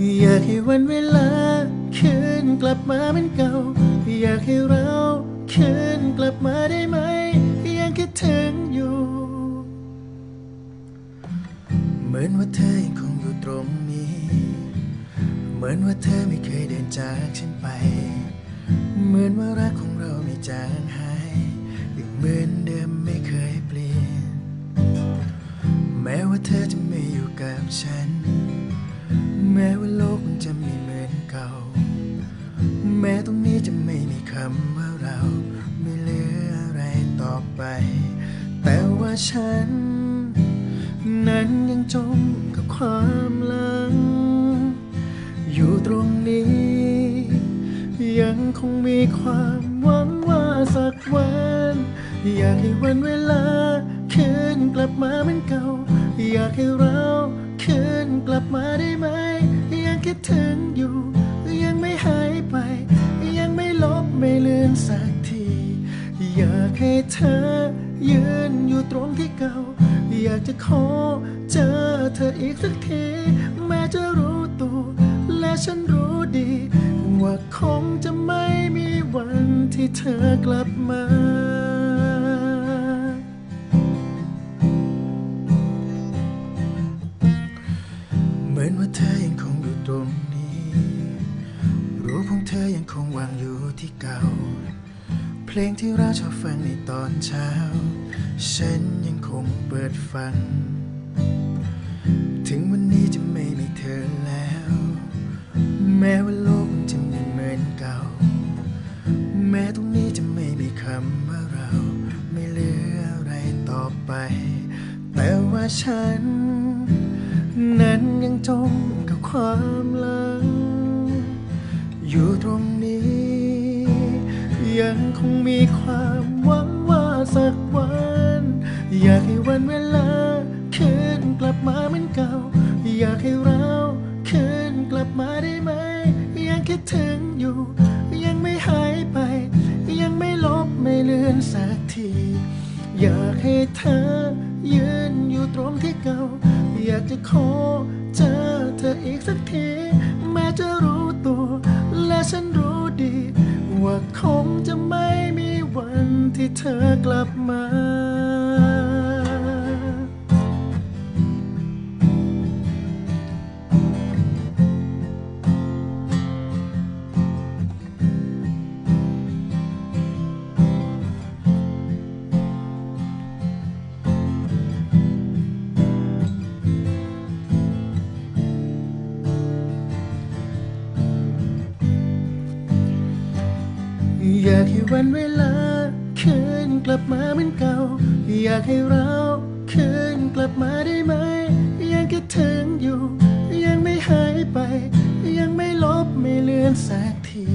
อยากให้วันเวลาคืนกลับมาเหมือนเก่า อยากให้เราคืนกลับมาได้ไหม ยังคิดถึงอยู่ เหมือนว่าเธอยังคงอยู่ตรงนี้ เหมือนว่าเธอไม่เคยเดินจากฉันไป เหมือนว่ารักของเราไม่จางหายยังเหมือนเดิมไม่เคยเปลี่ยน แม้ว่าเธอจะไม่อยู่กับฉัน แม้ว่าโลกมันจะไม่เหมือนเก่า แม้ตรงนี้จะไม่มีคำว่าเรา ไม่เหลืออะไรต่อไป แต่ว่าฉัน นั้นยังจมกับความหลัง อยู่ตรงนี้ ยังคงมีความหวังว่าสักวัน อยากให้วันเวลาคืนกลับมาเหมือนเก่า อยากให้เรา ไม่ลบไม่เลือนสักที อยากให้เธอยืนอยู่ตรงที่เก่า อยากจะขอเจอเธออีกสักที แม้จะรู้ตัว และฉันรู้ดี ว่าคงจะไม่มีวันที่เธอกลับมา ยังคงวางอยู่ที่เก่า เพลงที่เราชอบฟังในตอนเช้า ฉันยังคงเปิดฟัง ถึงวันนี้จะไม่มีเธอแล้ว แม้ว่าโลกมันจะไม่เหมือนเก่า แม้ตรงนี้จะไม่มีคำว่าเรา ไม่เหลืออะไรต่อไป แต่ว่าฉัน นั้นยังจมกับความหลัง อยู่ตรงนี้ ยังคงมีความหวังว่าสักวัน อยากให้วันเวลาคืนกลับมาเหมือนเก่า อยากให้เราคืนกลับมาได้ไหม ยังคิดถึงอยู่ ยังไม่หายไป ยังไม่ลบไม่เลือนสักที อยากให้เธอยืนอยู่ตรงที่เก่า อยากจะขอเจอเธออีกสักที แม้จะรู้ตัว คงจะไม่มีวันที่เธอกลับมา อยากให้วันเวลาคืนกลับมาเหมือนเก่า อยากให้เราคืนกลับมาได้ไหม ยังคิดถึงอยู่ ยังไม่หายไป ยังไม่ลบไม่เลือนสักที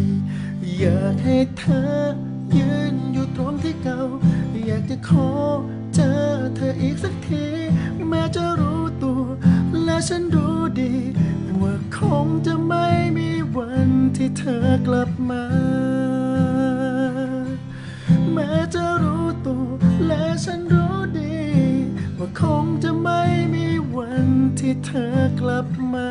อยากให้เธอยืนอยู่ตรงที่เก่า อยากจะขอเจอเธออีกสักที แม้จะรู้ตัว และฉันรู้ดี ว่าคงจะไม่มีวันที่เธอกลับมา ที่เธอกลับมา